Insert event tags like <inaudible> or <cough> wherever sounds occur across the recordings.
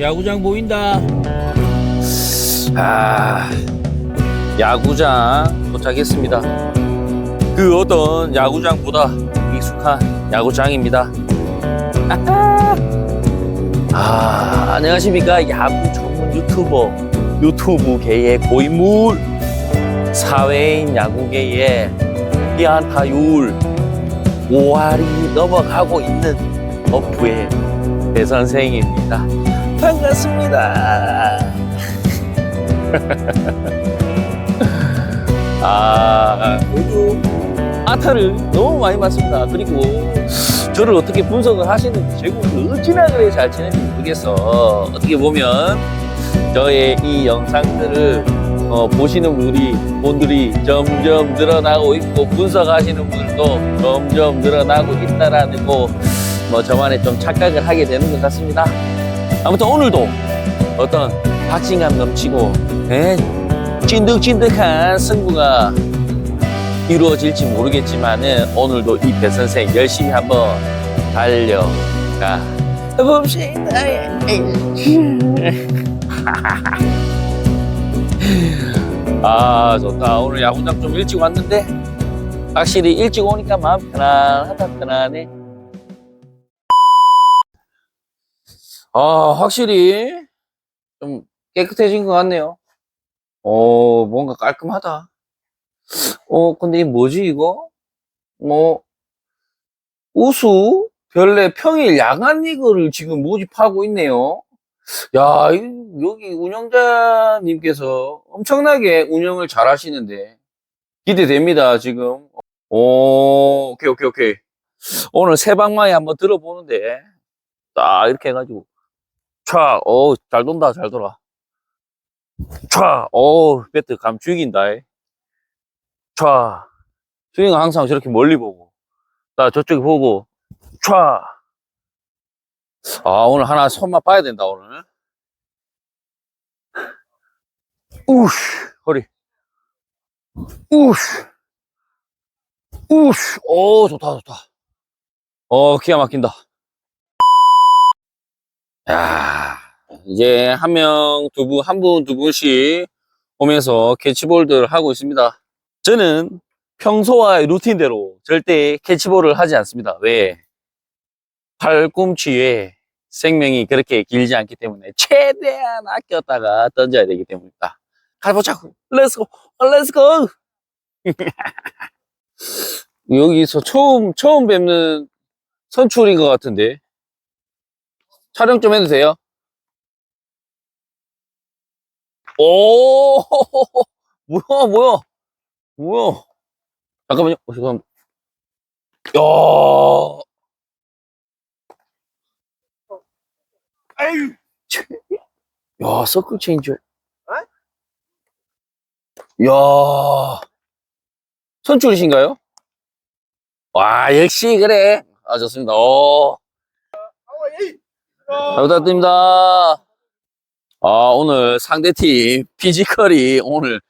야구장 보인다. 아, 야구장 도착했습니다. 그 어떤 야구장보다 익숙한 야구장입니다. <laughs> 아, 안녕하십니까. 야구 전문 유튜버, 유튜브계의 고인물, 사회인 야구계의 피안타율 5할이 넘어가고 있는 어프의 대선생입니다. 반갑습니다. <laughs> 아, 요즘 아타를 너무 많이 맞습니다. 그리고 저를 어떻게 분석을 하시는지 제가 어찌나 그래 잘 지내는지 모르겠어. 어떻게 보면 저의 이 영상들을 어, 보시는 분들이, 분들이 점점 늘어나고 있고 분석하시는 분들도 점점 늘어나고 있다라는 거, 뭐 저만의 좀 착각을 하게 되는 것 같습니다. 아무튼 오늘도 어떤 박진감 넘치고 에, 찐득찐득한 승부가 이루어질지 모르겠지만은 오늘도 이 배 선생 열심히 한번 달려가 봅시다. <laughs> 아 좋다 오늘 야구장 좀 일찍 왔는데 확실히 일찍 오니까 마음 편안하다 편안해 아 확실히 좀 깨끗해진 것 같네요 어 뭔가 깔끔하다 어 근데 이 뭐지 이거 뭐 우수 별내 평일 야간 리그를 지금 모집하고 있네요 야, 이- 여기 운영자님께서 엄청나게 운영을 잘 하시는데 기대됩니다, 지금. 오, 오케이, 오케이, 오케이. 오늘 새 방망이 한번 들어보는데 딱 이렇게 해가지고 촤, 어, 잘 돈다, 잘 돌아. 촤, 어, 배트 감 죽인다. 촤. 스윙은 항상 저렇게 멀리 보고. 나 저쪽에 보고 촤. 아, 오늘 하나 손맛 봐야 된다, 오늘. 우쉬, 허리. 우쉬. 우쉬. 오, 좋다, 좋다. 어, 기가 막힌다. 야 이제 한 명, 두 분, 한 분, 두 분씩 오면서 캐치볼들 하고 있습니다. 저는 평소와의 루틴대로 절대 캐치볼을 하지 않습니다. 왜? 팔꿈치에 생명이 그렇게 길지 않기 때문에 최대한 아꼈다가 던져야 되기 때문이다. 가보자고. 렛츠고. 렛츠고. 여기서 처음 처음 뵙는 선출인 것 같은데 촬영 좀 해도 돼요? 오 <laughs> 뭐야 뭐야 뭐야 잠깐만요 어, 잠깐 야 아유, 야, 서클 체인지. 야, 선출이신가요? 와, 역시 그래. 아, 좋습니다. 오, 잘 부탁드립니다. 아, 오늘 상대팀 피지컬이 오늘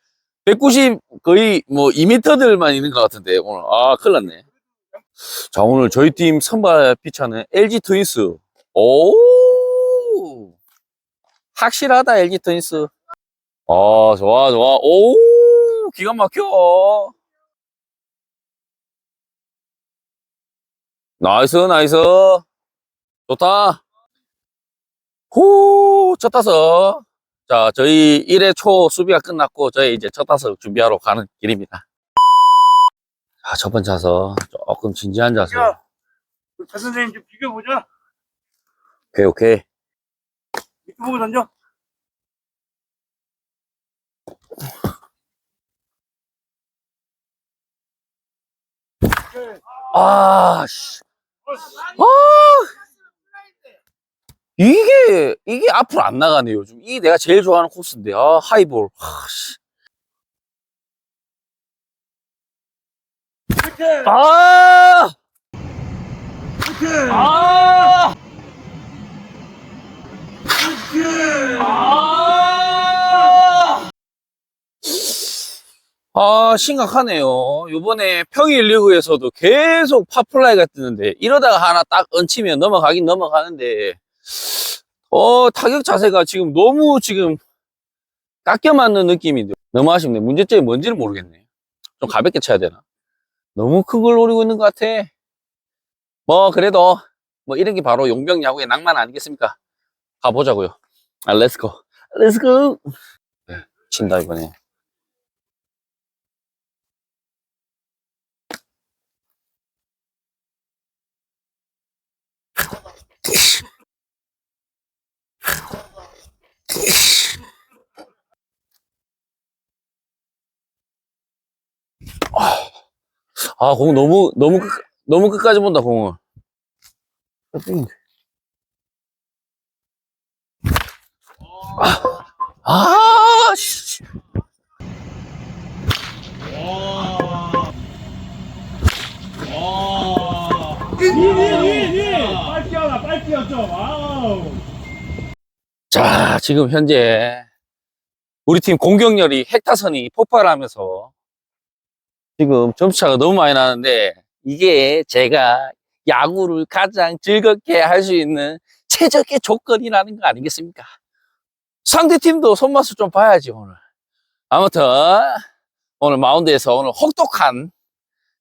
190 거의 뭐 2m들만 있는 것 같은데, 오늘. 아, 큰일 났네. 자, 오늘 저희 팀 선발 피차는 LG 트윈스. 오! 확실하다, LG 트윈스. 아, 좋아, 좋아. 오! 기가 막혀. 나이스, 나이스. 좋다. 후, 첫 타석. 자, 저희 1회 초 수비가 끝났고, 저희 이제 첫 타석 준비하러 가는 길입니다. 자, 첫 번째 타석. 조금 진지한 자세. 야. 배 선생님 좀 비벼보자. 오케이, 오케이. 밑에 보고 던져. 아, 씨. 아, 이게, 이게 앞으로 안 나가네, 요즘. 이게 내가 제일 좋아하는 코스인데. 아, 하이볼. 아, 아! 아! 아! 아, 심각하네요. 요번에 평일 리그에서도 계속 파플라이가 뜨는데, 이러다가 하나 딱 얹히면 넘어가긴 넘어가는데, 어, 타격 자세가 지금 너무 지금 깎여 맞는 느낌인데 너무 아쉽네. 문제점이 뭔지를 모르겠네. 좀 가볍게 쳐야 되나? 너무 큰 걸 노리고 있는 것 같아. 뭐, 그래도 뭐 이런 게 바로 용병 야구의 낭만 아니겠습니까? 가보자고요. 아, 렛츠고. 렛츠고. 네, 친다, 이번에. 아, 공 너무, 너무, 끝, 너무 끝까지 본다, 공을. 아, 아, 씨. 자, 지금 현재 우리 팀 공격열이 핵타선이 폭발하면서 지금 점수차가 너무 많이 나는데 이게 제가 야구를 가장 즐겁게 할 수 있는 최적의 조건이라는 거 아니겠습니까? 상대팀도 손맛을 좀 봐야지 오늘. 아무튼 오늘 마운드에서 오늘 혹독한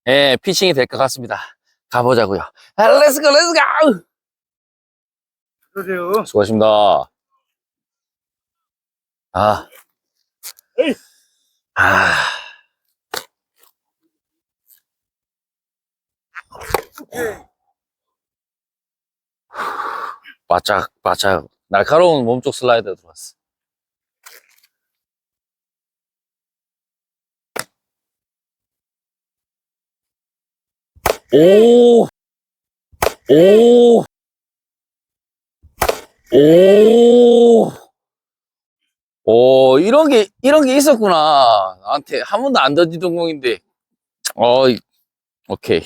예, 피칭이 될 것 같습니다. 가보자고요. 아, 렛츠고 렛츠고! 그러세요. 수고하십니다. 아. 에이. 아. 바짝, 바짝. 날카로운 몸쪽 슬라이더 들어왔어. 오! 오! 오! 오, 이런 게, 이런 게 있었구나. 나한테 한 번도 안 던지던 공인데. 어, 이- 오케이.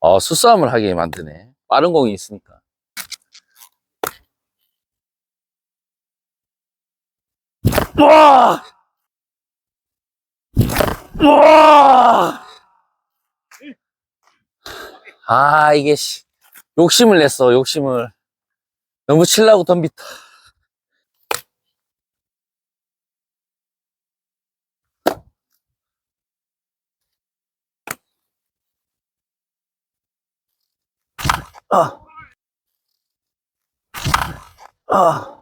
어, 수싸움을 하게 만드네. 빠른 공이 있으니까. 와! 와! 아, 이게, 씨. 욕심을 냈어, 욕심을. 너무 칠라고 덤비다. 아. 아.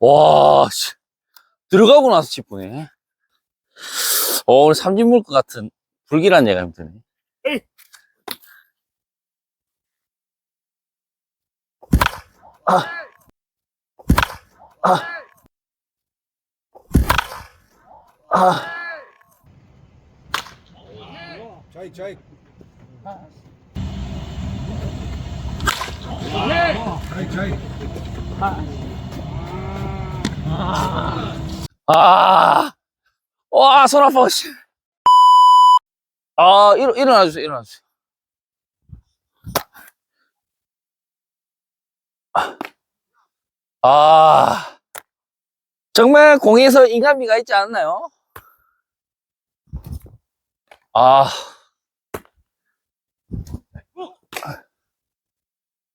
와, 씨. 들어가고 나서 짚보네. 어, 오늘 삼진 물 것 같은 불길한 예감이 드네. 아. 아. 아. 자이 자이 아. 와, 손 아파, 씨. 아, 일, 일어나 주세요, 일어나 주세요. 아. 정말 공에서 인간미가 있지 않나요? 아.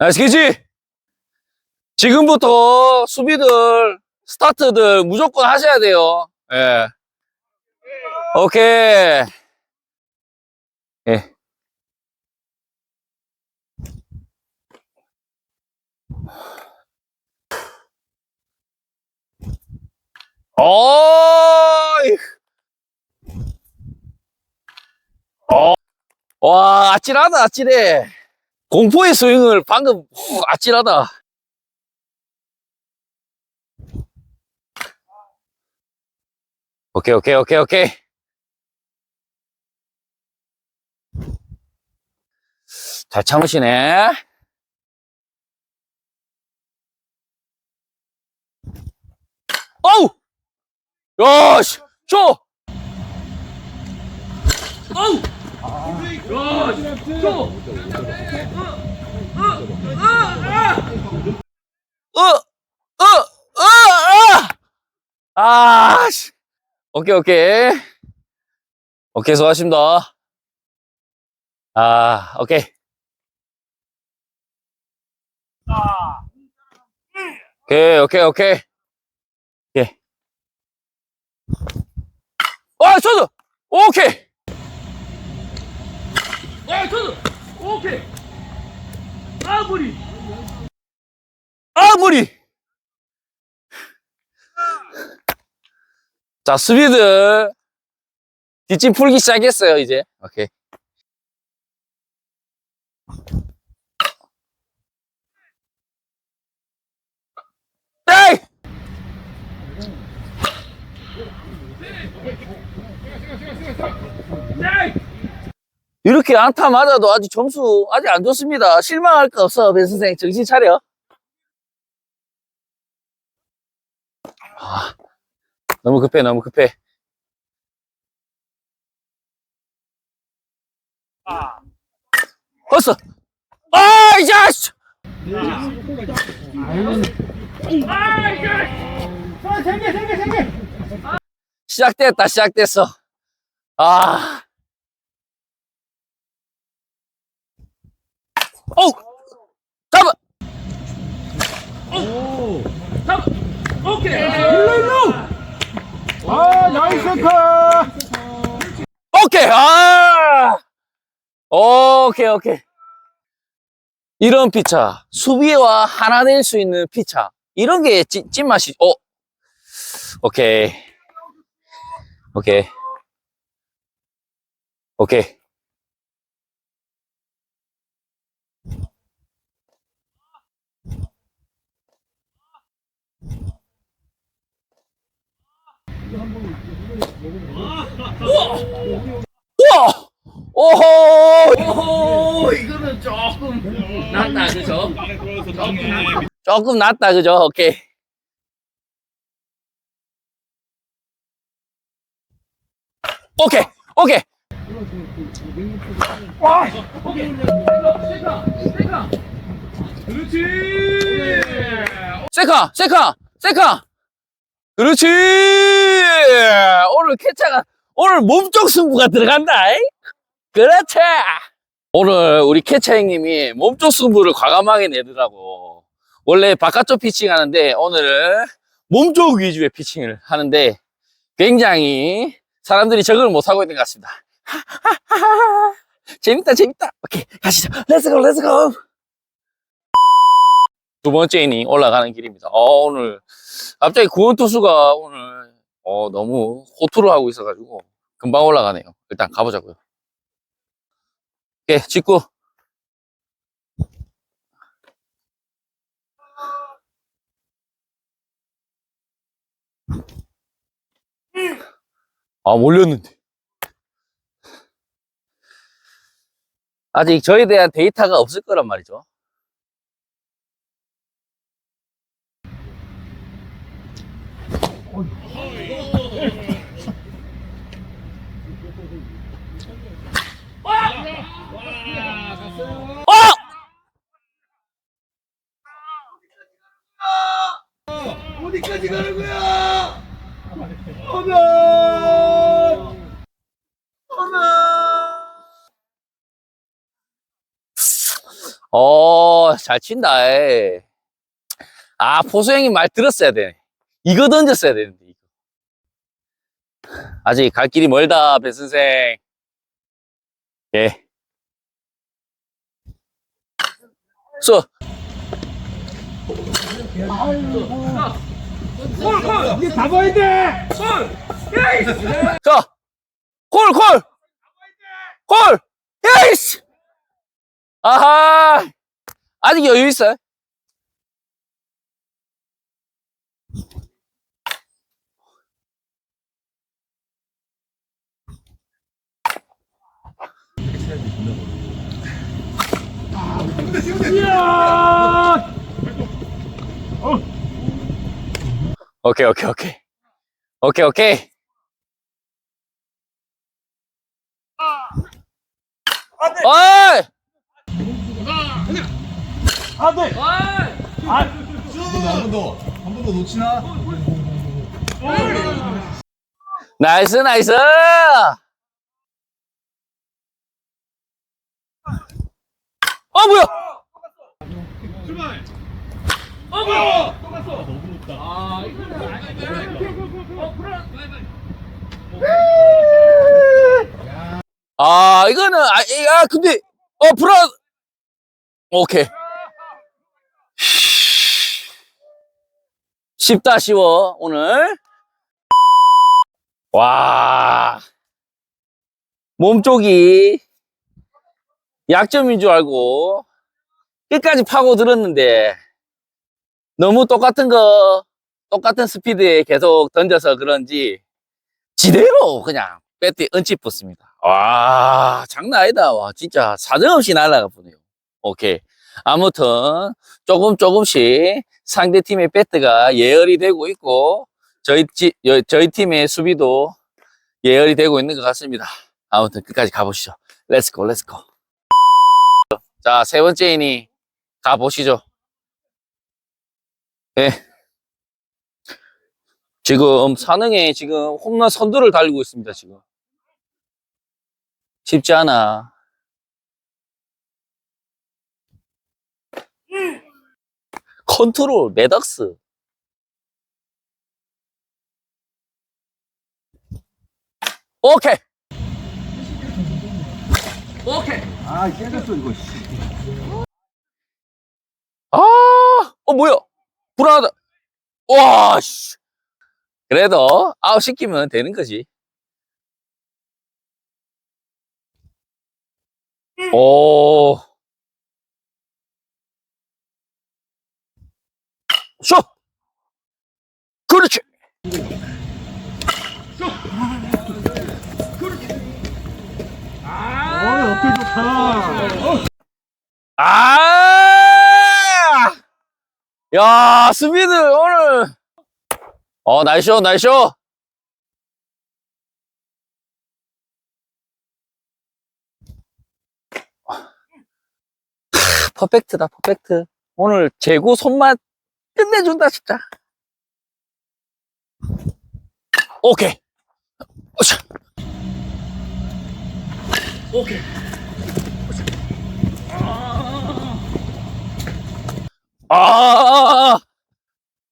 캐치! 지금부터 수비들, 스타트들 무조건 하셔야 돼요. 예. 오케이. 예. 어이. 어. 와, 아찔하다, 아찔해. 공포의 스윙을 방금, 후, 아찔하다. 오케이, 오케이, 오케이, 오케이. 잘 참으시네. 어우! 야, 씨, 줘! 어우! 어, 어, 어, 어! 아, 씨. 오케이, 오케이. 오케이, 수고하십니다. 아, 오케이. 오케이, 오케이, 오케이. 오케이. 아, 저도! 오케이! 아, 저도! 오케이! 아, 머리! 아, 머리! 자, 스피드. 뒷짐 풀기 시작했어요, 이제. 오케이. 에이! 이 렇게 안타 맞아도 아직 점수 아직 안 좋습니다. 실망할 거 없어, 배 선생. 정신 차려. 아, 너무 급해, 너무 급해. 벌써. 아, 이 자식! 시작됐다, 시작됐어. 아. 오! 잡아! 오! 잡아! 오케이! 아, 나이스 컷! 오케이! 아! 오케이, 오케이. 이런 피차. 수비와 하나 될 수 있는 피차. 이런 게 찐, 찐맛이, 어. 오케이. 오케이. 오케이. 우와! 오호! 오호! 이거는 조금 낫다, 그죠? 조금 낫다, 그죠? 오케이. 오케이, 오케이. 그렇지! 세카, 세카, 세카. 그렇지. 오늘 캐차가 오늘 몸쪽 승부가 들어간다. 이? 그렇지. 오늘 우리 캐차 형님이 몸쪽 승부를 과감하게 내더라고. 원래 바깥쪽 피칭 하는데 오늘은 몸쪽 위주의 피칭을 하는데 굉장히 사람들이 적응을 못하고 있는 것 같습니다. <laughs> 재밌다, 재밌다. 오케이, 가시죠. 렛츠고, 렛츠고. 두 번째 이닝 올라가는 길입니다. 어, 오늘 갑자기 구원 투수가 오늘 어, 너무 호투를 하고 있어가지고 금방 올라가네요. 일단 가보자고요. 오케이, 직구. 아, 몰렸는데. 아직 저에 대한 데이터가 없을 거란 말이죠. 어! 어디까지 가는 거야? 어, 잘 친다. 에. 아, 포수 형님 말 들었어야 되네. 이거 던졌어야 되는데, 이거. 아직 갈 길이 멀다, 배 선생. 예. 쏘. 이 게 잡아야 돼! 자, 콜, 콜! 콜! 예이씨! 아하! 아직 여유 있어요? 이야! 오케이, 오케이, 오케이. 오케이, 오케이. 안 돼! 어이! 안 돼! 한번 더, 한 번 더 놓치나? 나이스, 나이스! 아, 뭐야! 출발! 아, 뭐야? 아, 이거는, 아, 이- 아, 근데, 어, 불안, 오케이. 쉽다, 쉬워, 오늘. 와. 몸쪽이 약점인 줄 알고 끝까지 파고 들었는데 너무 똑같은 거, 똑같은 스피드에 계속 던져서 그런지 지대로 그냥 배트에 얹지 붙습니다. 와, 장난 아니다. 와, 진짜 사정없이 날아가 보네요. 오케이. 아무튼 조금 조금씩 상대 팀의 배트가 예열이 되고 있고 저희, 지- 여- 저희 팀의 수비도 예열이 되고 있는 것 같습니다. 아무튼 끝까지 가보시죠. 렛츠고, 렛츠고. 자, 세 번째 이닝 가보시죠. 네. 지금 산흥에 지금 홈런 선두를 달리고 있습니다, 지금. 쉽지 않아. 컨트롤, 매덕스. 오케이. 오케이. 아 깨졌어 이거 아, 어, 뭐야? 불안하다. 와, 씨. 그래도 아웃 시키면 되는 거지. 오. 쇼! 그렇지! 어, 어깨 좋다. 아! 야, 스피드 오늘. 어, 나이쇼, 나이쇼. 크, 퍼펙트다, 퍼펙트. 오늘 재고 손맛 끝내준다, 진짜. 오케이. 오케이. 아,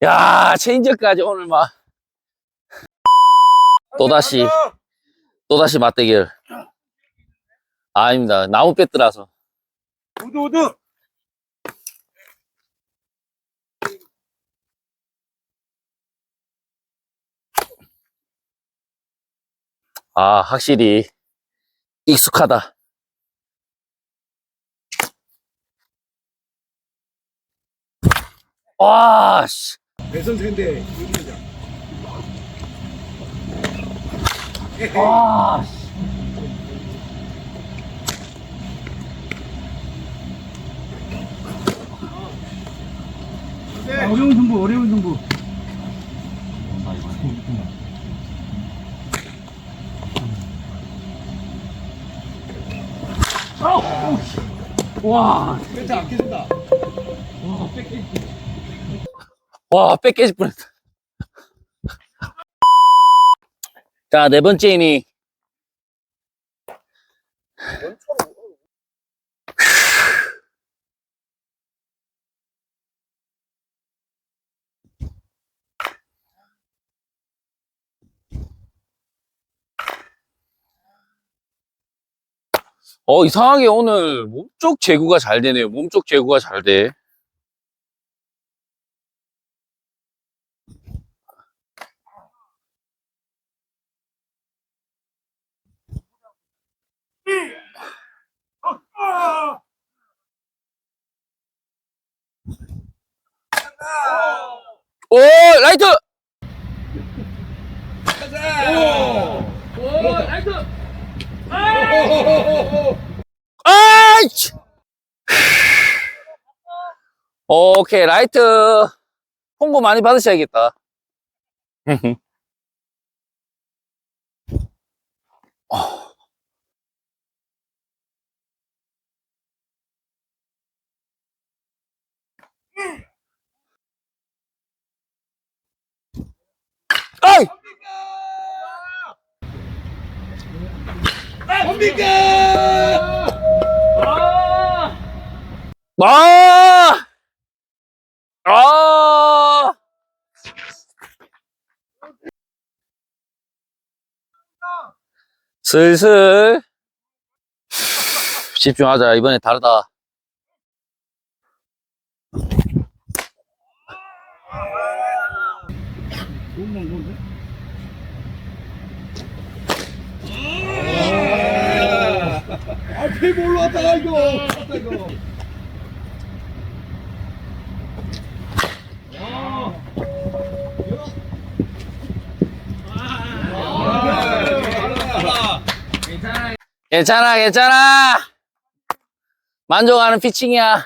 야, 체인저까지 오늘 막. 또다시, 또다시 맞대결. 아닙니다. 나무 뺐더라서. 우드 우드. 아, 확실히 익숙하다. 와, 씨. 배선생인데 와, 씨. 어려운 승부, 어려운 승부. 와, 배트 안 깨진다 와, 뺏 깨질 뻔했다. 자, 네 번째 이닝. 어, 이상하게 오늘 몸쪽 제구가 잘 되네요. 몸쪽 제구가 잘 돼. 오, 라이트! 아이치! 오케이, 라이트. 홍보 많이 받으셔야겠다. <laughs> 아이! 뭡니까 아! 아! 슬슬 집중하자. 이번에 다르다. 이브 올라왔다가 이거. 왔다, 이거. 괜찮아, 괜찮아. 만족하는 피칭이야.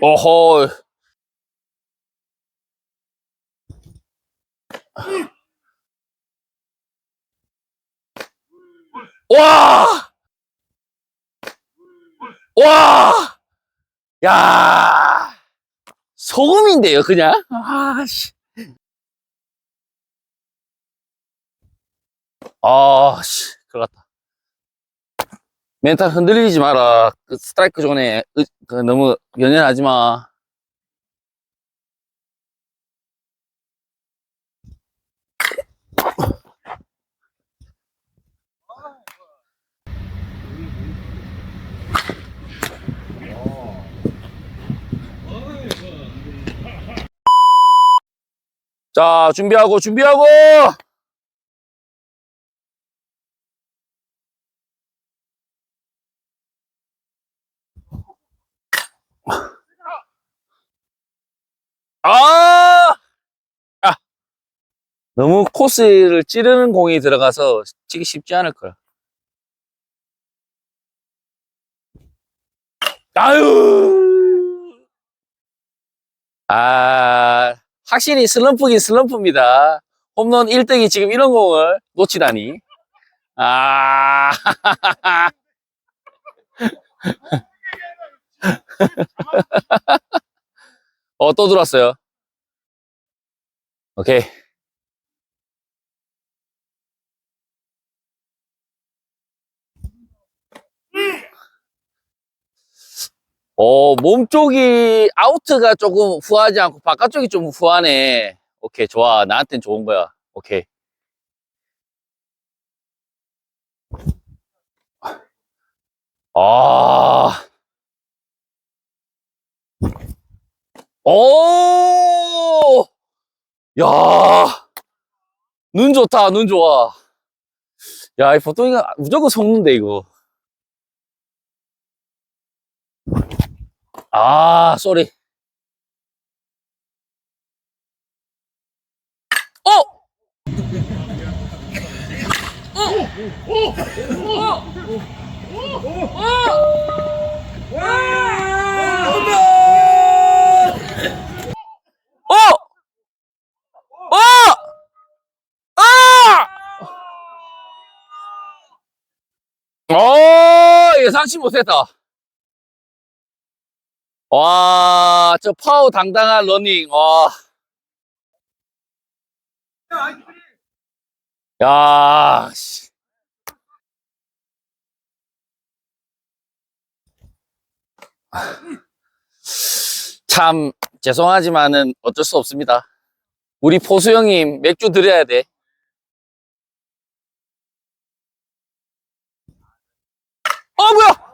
오호. 와! 와! 야! 소금인데요, 그냥? 아, 씨. 아, 씨, 큰일 났다. 멘탈 흔들리지 마라. 그 스트라이크 존에 으- 그 너무 연연하지 마. 자, 준비하고, 준비하고! 아! 아! 너무 코스를 찌르는 공이 들어가서 치기 쉽지 않을 거야. 아유! 아, 확실히 슬럼프긴 슬럼프입니다. 홈런 1등이 지금 이런 공을 놓치다니. 아, <laughs> 어, 또 들어왔어요. 오케이. 어, 몸 쪽이 아우트가 조금 후하지 않고 바깥쪽이 좀 후하네. 오케이, 좋아. 나한텐 좋은 거야. 오케이. 아. 오! 야! 눈 좋다, 눈 좋아. 야, 이 보통 이거 무조건 속는데, 이거. 아, 쏘리. 어! 어! 어! 아! 어, 예상치 못했다. 와, 저 파워 당당한 러닝, 와. 야, 씨. 참, 죄송하지만은 어쩔 수 없습니다. 우리 포수 형님 맥주 드려야 돼. 어, 뭐야!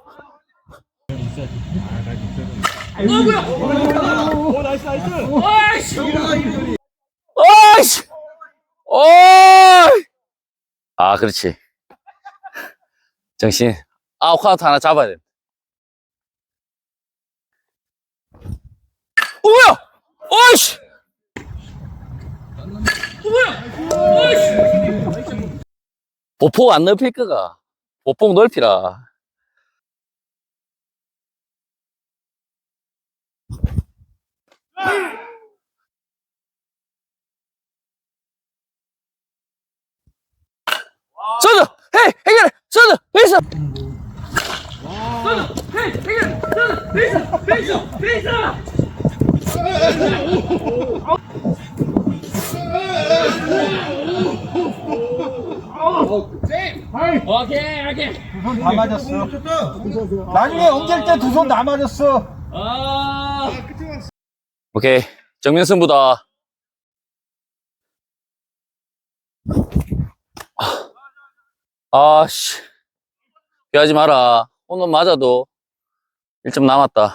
오, 나이스, 나이스. 아, 그렇지. 정신. 아웃 카운트 하나 잡아야 돼. 어, 뭐야! 어이씨! 어, 뭐야! 어이씨! 보폭 안 넓힐 거가. 보폭 넓히라. 서드! 헤이! 해결해! 서드! 베이스! 서드! 헤이! 해결해! 서드! 베이스! 베이스! 베이스! 오케이, 오케이. 손다 맞았어. 나중에 옮길 때 두 손 다 맞았어. 아. 오케이. 정면 승부다. 아, 씨. 피하지 마라. 오늘 맞아도 1점 남았다.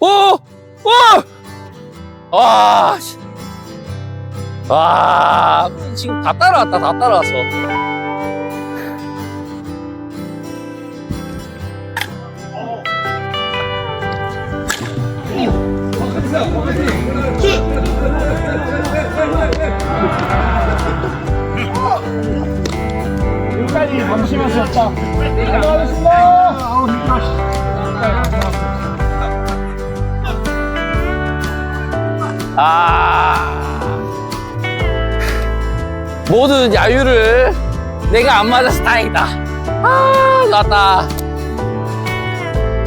오! 오! 와, 씨. 와, 지금 다 따라왔다, 다 따라왔어. 고맙습니다. 아우 힘들어. 아. 모든 야유를 내가 안 맞아서 다행이다. 아, 나왔다.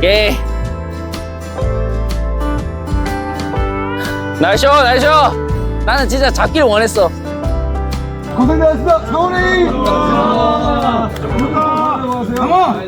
예. 날쇼, 날쇼. 나는 진짜 잡길 원했어. 고생하셨습니다. 서울이. 안녕하세요.